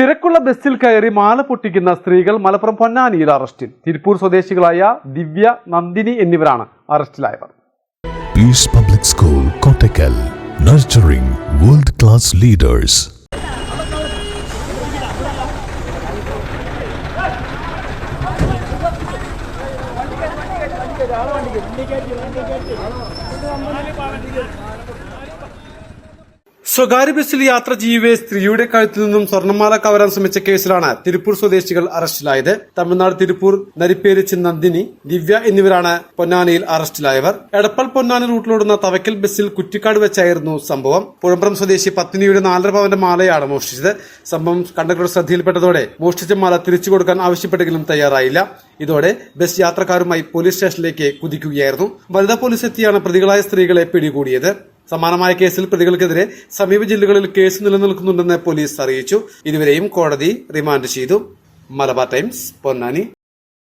തിരക്കുള്ള ബസ്സിൽ കയറി മാല പൊട്ടിക്കുന്ന സ്ത്രീകൾ മലപ്പുറം പൊന്നാനിയിൽ അറസ്റ്റിൽ തിരുപ്പൂർ സ്വദേശികളായ ദിവ്യ നന്ദിനി എന്നിവരാണ് അറസ്റ്റിലായവർ Peace Public School, Kottakkal, nurturing world class leaders. സ്വകാര്യ ബസ്സിൽ യാത്ര ചെയ്യവേ സ്ത്രീയുടെ കഴുത്തിൽ നിന്നും സ്വർണമാല കവരാൻ ശ്രമിച്ച കേസിലാണ് തിരുപ്പൂർ സ്വദേശികൾ അറസ്റ്റിലായത്. തമിഴ്നാട് തിരുപ്പൂർ നരിപ്പേരിച്ച് നന്ദിനി ദിവ്യ എന്നിവരാണ് പൊന്നാനിയിൽ അറസ്റ്റിലായവർ. എടപ്പൽ പൊന്നാനി റൂട്ടിലോടുന്ന തവക്കൽ ബസ്സിൽ കുറ്റിക്കാട് വെച്ചായിരുന്നു സംഭവം. പുഴമ്പ്രം സ്വദേശി പത്നിയുടെ നാലര പവന്റെ മാലയാണ് മോഷ്ടിച്ചത്. സംഭവം കണ്ടക്ടറുടെ ശ്രദ്ധയിൽപ്പെട്ടതോടെ മോഷ്ടിച്ച മാല തിരിച്ചു കൊടുക്കാൻ ആവശ്യപ്പെട്ടെങ്കിലും തയ്യാറായില്ല. ഇതോടെ ബസ് യാത്രക്കാരുമായി പോലീസ് സ്റ്റേഷനിലേക്ക് കുതിക്കുകയായിരുന്നു. വനിതാ പോലീസ് എത്തിയാണ് പ്രതികളായ സ്ത്രീകളെ പിടികൂടിയത്. സമാനമായ കേസിൽ പ്രതികൾക്കെതിരെ സമീപ ജില്ലകളിൽ കേസ് നിലനിൽക്കുന്നുണ്ടെന്ന് പോലീസ് അറിയിച്ചു. ഇരുവരെയും കോടതി റിമാൻഡ് ചെയ്തു. മലബാർ ടൈംസ് പൊന്നാനി.